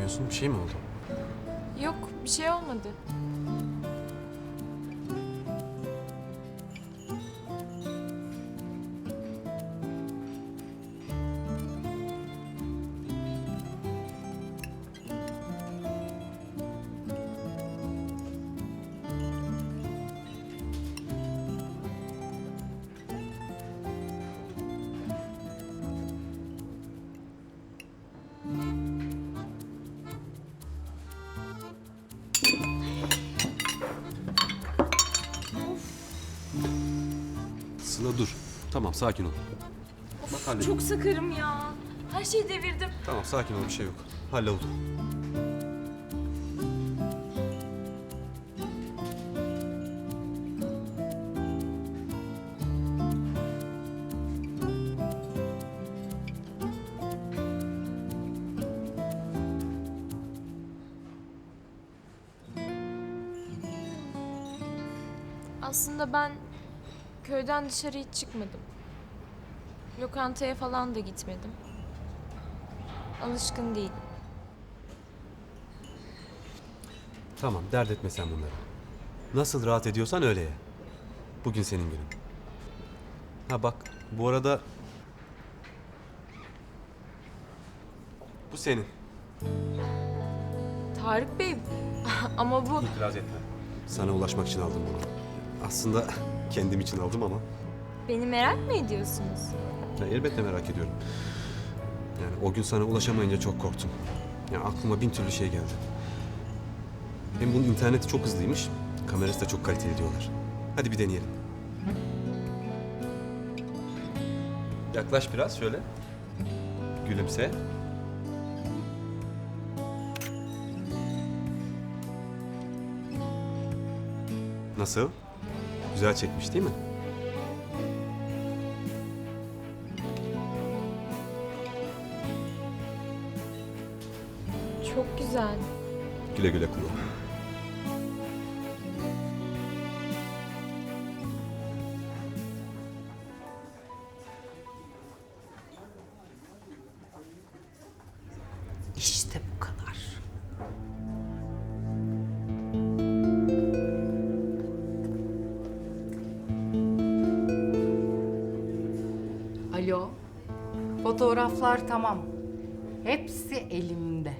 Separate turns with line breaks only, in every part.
Niye yemiyorsun? Bir şey mi oldu?
Yok bir şey olmadı.
Sıla dur. Tamam sakin ol. Bak halledin.
Çok sakarım ya. Her şeyi devirdim.
Tamam sakin ol bir şey yok. Halloldu.
Aslında ben köyden dışarı hiç çıkmadım. Lokantaya falan da gitmedim. Alışkın değilim.
Tamam dert etme sen bunları. Nasıl rahat ediyorsan öyle ye. Bugün senin günün. Ha bak bu arada... Bu senin.
Tarık Bey ama bu
İtiraz etme. Sana ulaşmak için aldım bunu. Aslında kendim için aldım ama
beni merak mı ediyorsunuz?
ya elbette merak ediyorum. Yani o gün sana ulaşamayınca çok korktum. Yani aklıma bin türlü şey geldi. Hem bunun interneti çok hızlıymış, kamerası da çok kaliteli diyorlar. Hadi bir deneyelim. Yaklaş biraz şöyle. Gülümse. Nasıl? Güzel çekmiş değil mi?
Çok güzel.
Güle güle kullan.
Fotoğraflar tamam. Hepsi elimde.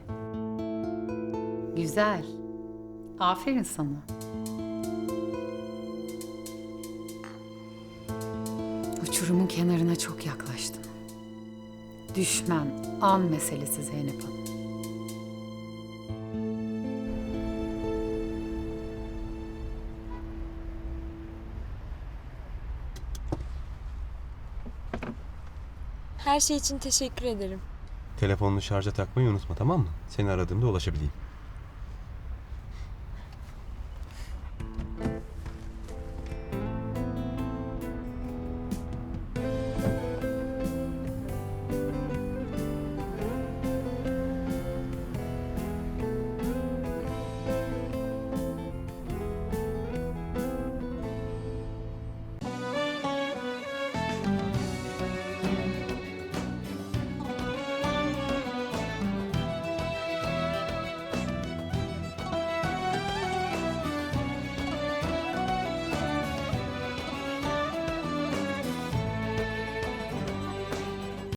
Güzel. Aferin sana. Uçurumun kenarına çok yaklaştın. Düşmen an meselesi Zeynep Hanım.
Her şey için teşekkür ederim.
Telefonunu şarja takmayı unutma tamam mı? Seni aradığımda ulaşabileyim.